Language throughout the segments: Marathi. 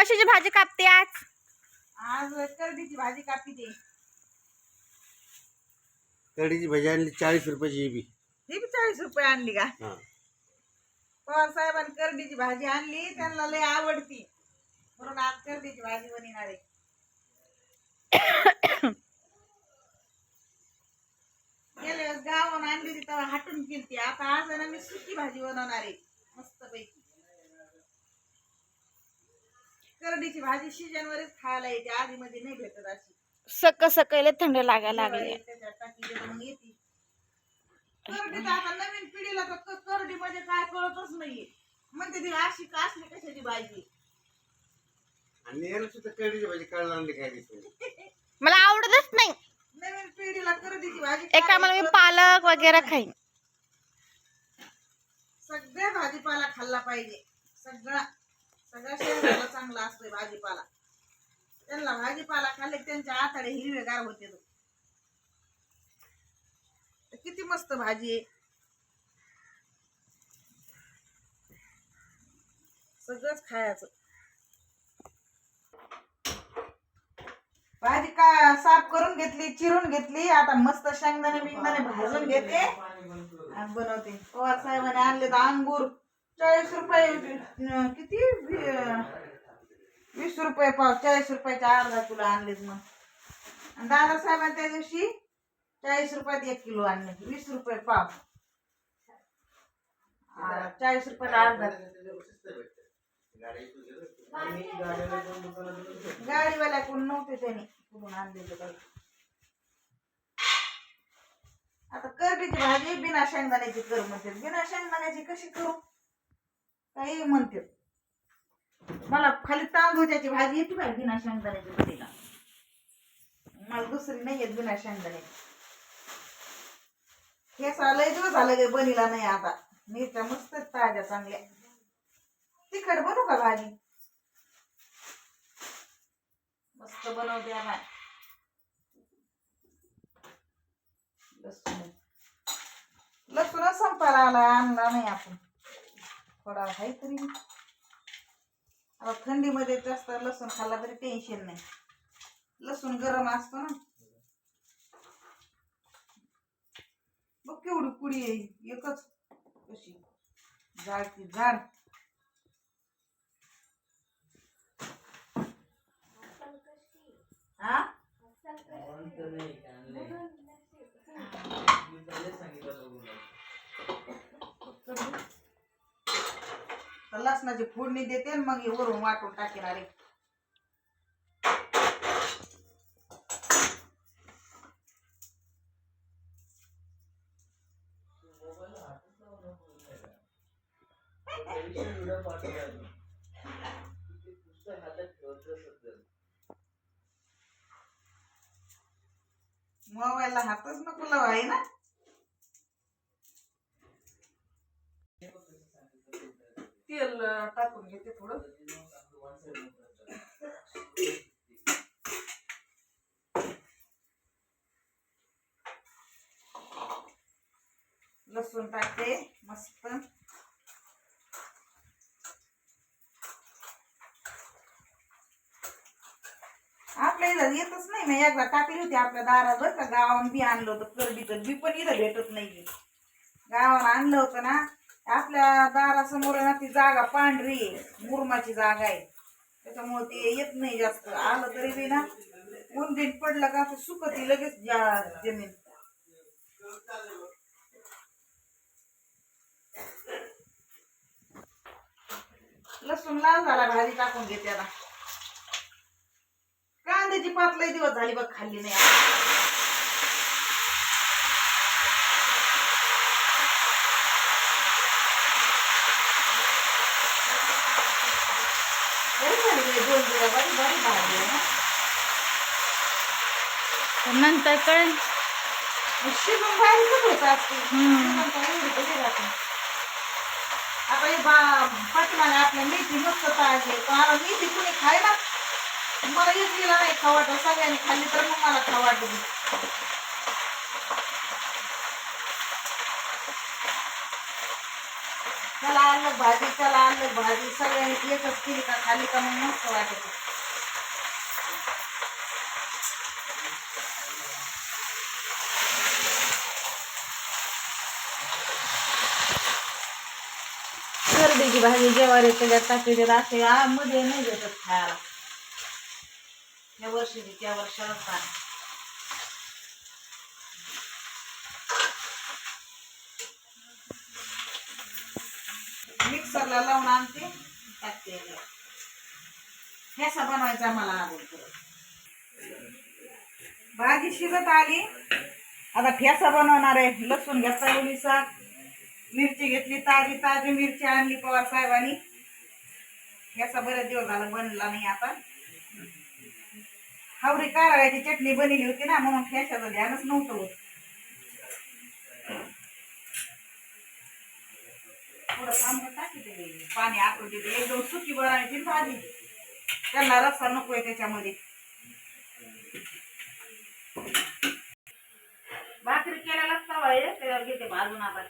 कशाची भाजी कापते आज? आज करडीची भाजी कापी दे कढीची भजी आणली चाळीस रुपयाची ही बी. ही बी चाळीस रुपये आणली का? हा. पवार साहेबांनी करडीची भाजी आणली त्यांना लय आवडती. म्हणून आज करडीची भाजी बनवणार आहे. गेल्या वेळेस गावाहून आणली होती तेव्हा हाटून केलती आता आज आहे ना मी सुकी भाजी बनवणार आहे मस्त पैकी करडीची भाजी सीजन वरच खायला येते आधी मध्ये नाही भेटत अशी. सक सकले थंड लागायला लागले. त्याच्यात मग येते. करडी तर आता नवीन पिढीला तर क- करडी मध्ये काय कळतच नाहीये. म्हणते ती अशी का असली कशाची भाजी? आणि याला सुद्धा कढीची भाजी कळणार आणली काय दिसत मला आवडतच नाही. नवीन पिढीला करडीची भाजी एक टायमाला मी खायला पालक वगैरे खाईन. सगळ्या भाजीपाला खाल्ला पाहिजे. सगळा. सगळ्या शरीराला चांगला असतोय भाजीपाला. त्यांना भाजीपाला खाल्ले की त्यांच्या आताडे हिरवेगार होते किती मस्त भाजी आहे. सगळंच खायचं. भाजी का साफ करून घेतली चिरून घेतली आता मस्त शेंगदाणे बिंगदाणे भाजून घेते. आणि बनवते. पवार साहेबांनी आणले तर अंगूर. चाळीस रुपये किती? वीस रुपये पाव चाळीस रुपयाच्या अर्धा किलो आणलेत मग. दादा साहेबांनी त्या दिवशी चाळीस रुपयात एक किलो आणले. वीस रुपये पाव. चाळीस रुपयाला अर्धा. गाडीवाल्या कोण नव्हते त्याने. कुठून आणलेले काही आता करडीची भाजी बिना शेंगदाण्याची कर म्हणते. बिना शेंगदाण्याची कशी करू? काही म्हणते? मला खाली तांदूळची भाजी येते बाई बिना शेंगदाण्याची भाजीला मला दुसरी नाही येत बिना शेंगदाण्याची. हे लय दिवस झालं गे बनीला नाही आता. मिरच्या मस्त ताज्या चांगल्या. तिखट बनवू का भाजी? मस्त बनवते आम्हाला लसूण. लसूण संपायला आला आणला नाही आपण. थोडा आहे तरी. आता थंडीमध्ये जास्त लसूण खाल्ला तरी टेन्शन नाही. लसूण गरम असतो ना. बघ केवढी कुडी आहे एकच. कशी? जाड ती जाड हा लसणाची फोडणी देते आणि मग हे वरून वाटून टाकणार आहे मोबाईलला हातच नको लावा आहे ना? तेल टाकून घेते थोडं. लसूण टाकते मस्त. आपल्या इथं येतच नाही मी एकदा टाकली होती आपल्या दारावर का. गावान बी आणलं होतं करडीचं बी पण इथं भेटत नाही गावाला आणलं होतं ना आपल्या दारासमोर ना ती जागा पांढरी आहे. मुरमाची जागा आहे. त्याच्यामुळे ते येत नाही जास्त. आलं तरी बी ना उंदीन पडलं का ते सुकती लगेच जा- जमीन. लसूण लाल झाला भाजी टाकून घेते त्याला. कांद्याची पाच लय दिवस झाली बघ खाल्ली नाही बरी झाली बाई, दोन दिवस बरी बरी भाजी आहे ना तर नंतर कळेल शिजून बाहेरच होत असते हम्म. आपल्या मेथी मस्त पाहिजे पण आता मेथी कुणी खायला मला येत गेला नाही खावाट सगळ्यांनी खाल्ली तर मग मला खावाट आणलं भाजी त्याला आणलं भाजी सगळ्यांनी एकच केली का खाली का मग मस्त वाटत करडीची भाजी जेवारी त्याच्यात असे आ मध्ये नाही भेटत खायला। या वर्षी त्या वर्षाला मिक्सरला लावून आणते टाकते ठेसा बनवायचा मला अगोदर. भाजी शिजत आली. आता ठेसा बनवणार आहे. लसूण घेतला उलीसा मिरची घेतली ताजी ताजी मिरची आणली पवार साहेबांनी. ठेसा बरेच दिवस झाला बनला नाही आता. हावरी कारळ्याची चटणी बनली होती ना म्हणून ठेशाचं ध्यानच नव्हतं होत. थोडं थांबत पाणी आटू देते एकदम सुकी बनायची भाजी त्यांना रस्सा नकोय त्याच्यामध्ये. भाकरी केलेला तवा आहे त्याच्यावर घेते भाजून आपण.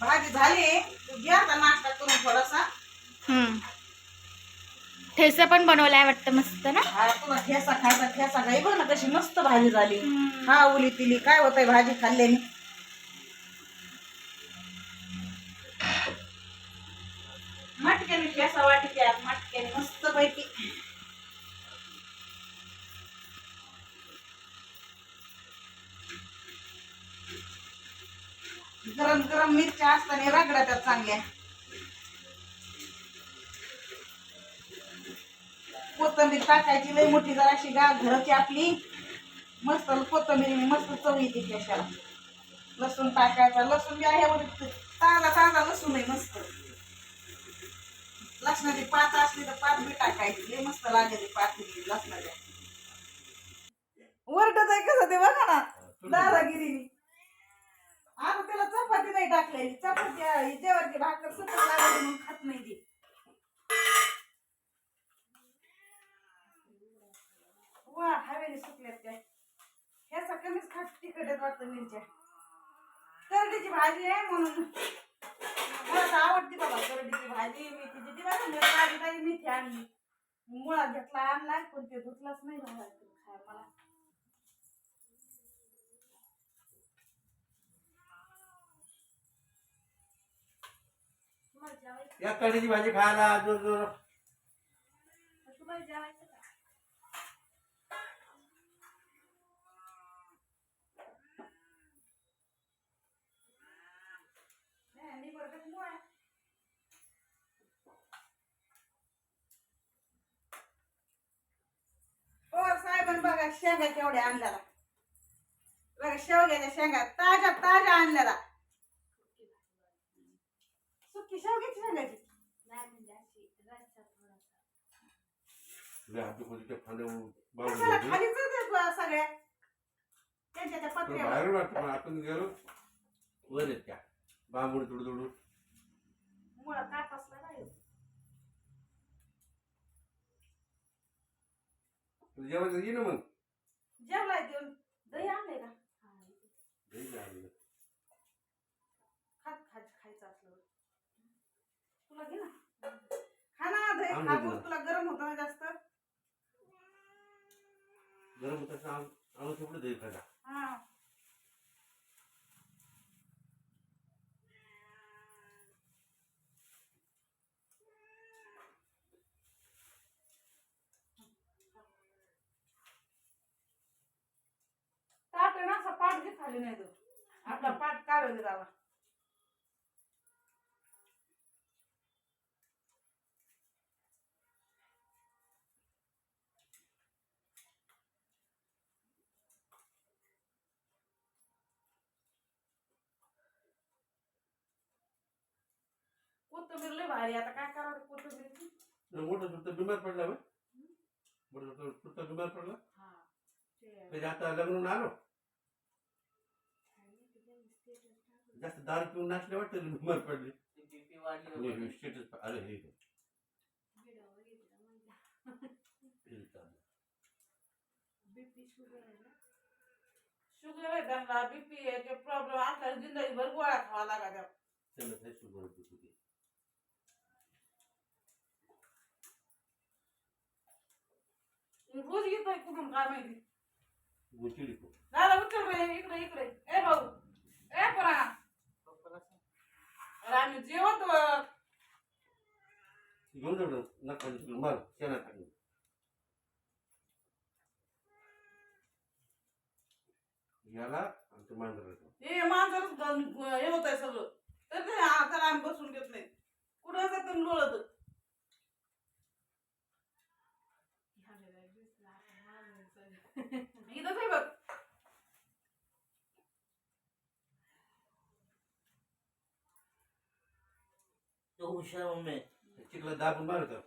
भाजी झाली. घ्या आता नाश्ता करून थोडासा. हम्म. ठेचा पण बनवलाय वाटतं मस्त ना? हा ठेसा खायचा ठेसा खाई बघ ना कशी मस्त भाजी झाली. हा उली तिली. काय होतंय भाजी खाल्ल्याने? मटक्याने ठेसा वाटी द्या मटक्याने मस्त पैकी गरम गरम मिरच्या असताना रगडा त्या चांगल्या. कोथंबीर टाकायची लई मोठी जराशी गा घराची आपली. मस्त कोथंबीर मस्त चव येते त्याच्याला लसूण टाकायचा लसूण बी आहे ताजा ताजा लसूण आहे मस्त. लसणाची पात असली तर पात बी टाकायची लई मस्त लागेल पात लसणाच्या वरडत आहे कसं ते बघा ना दादागिरीने आता त्याला चपाती नाही टाकलेली चपाती आहे, भाकर सुद्धा लागली म्हणून खात नाही ती. वा हवेली सुकल्यात काय ह्याचा कमीच तिखट आहेत वाटतं मिरच्या. करडीची भाजी आहे म्हणून. मला तर आवडते बाबा करडीची भाजी मेथीची. ती बघा ताजी मेथी आणली. मुळा घेतला आणला पण ते धुतलाच नाही खाय मला. या कढीची भाजी खायला जोर जोर. बघा शेंगा केवढ्या आणल्याला. बघा शेवग्याच्या शेंगा ताज्या ताज्या आणल्याला. सुकी शेवग्याची शेंगाची? कशाला बा सगळ्या? त्यांच्या त्या पत्र्यावर. गेलो वर बांबूड तुडू मुळा नाही जेवायचं ये. ना मग? जेवलाय देऊन दही आणले का? दही नाही आणलं. खात खात खायचं असलं. तुला घे ना. खा ना दही. आण खा दे बघ, तुला. तुला गरम होतं ना जास्त. गरम होतं आणून ठेवलं दही खायला. हा. खाली नाही तो आपला पाठ काढू दे बाबा कोथिंबीर लय भारी आता काय करावं कोथिंबीर तर मोठं सुद्धा बिमार पडला मोठं सुद्धा बिमार पडला. हा. ते त्याच्या आता लग्न आलो. जास्त दारू पिऊन नाचले वाटतं बिमार पडले. स्टेटस आलं हे हे. शुगर आहे त्यांना बीपी आहे ते प्रॉब्लेम असला जिंदगीभर गोळ्या खावा लागा त्याला काय शुगर होती तुझी रोज येतोय कुठून काय माहिती? गोचिडी तो दादा उचल रे इकडे इकडे. ए भाऊ. ए परा अरे आम्ही जेवत घेऊन जाऊ नका मार शेणा टाकून याला आमचं मांजर हे मांजरच हे होत आहे सगळं. तर ते आता आम्ही बसून घेत नाही. कुठं जात लोळत इथंच आहे बघ तो हुशार मम्मी चिखला दाबून मारतो.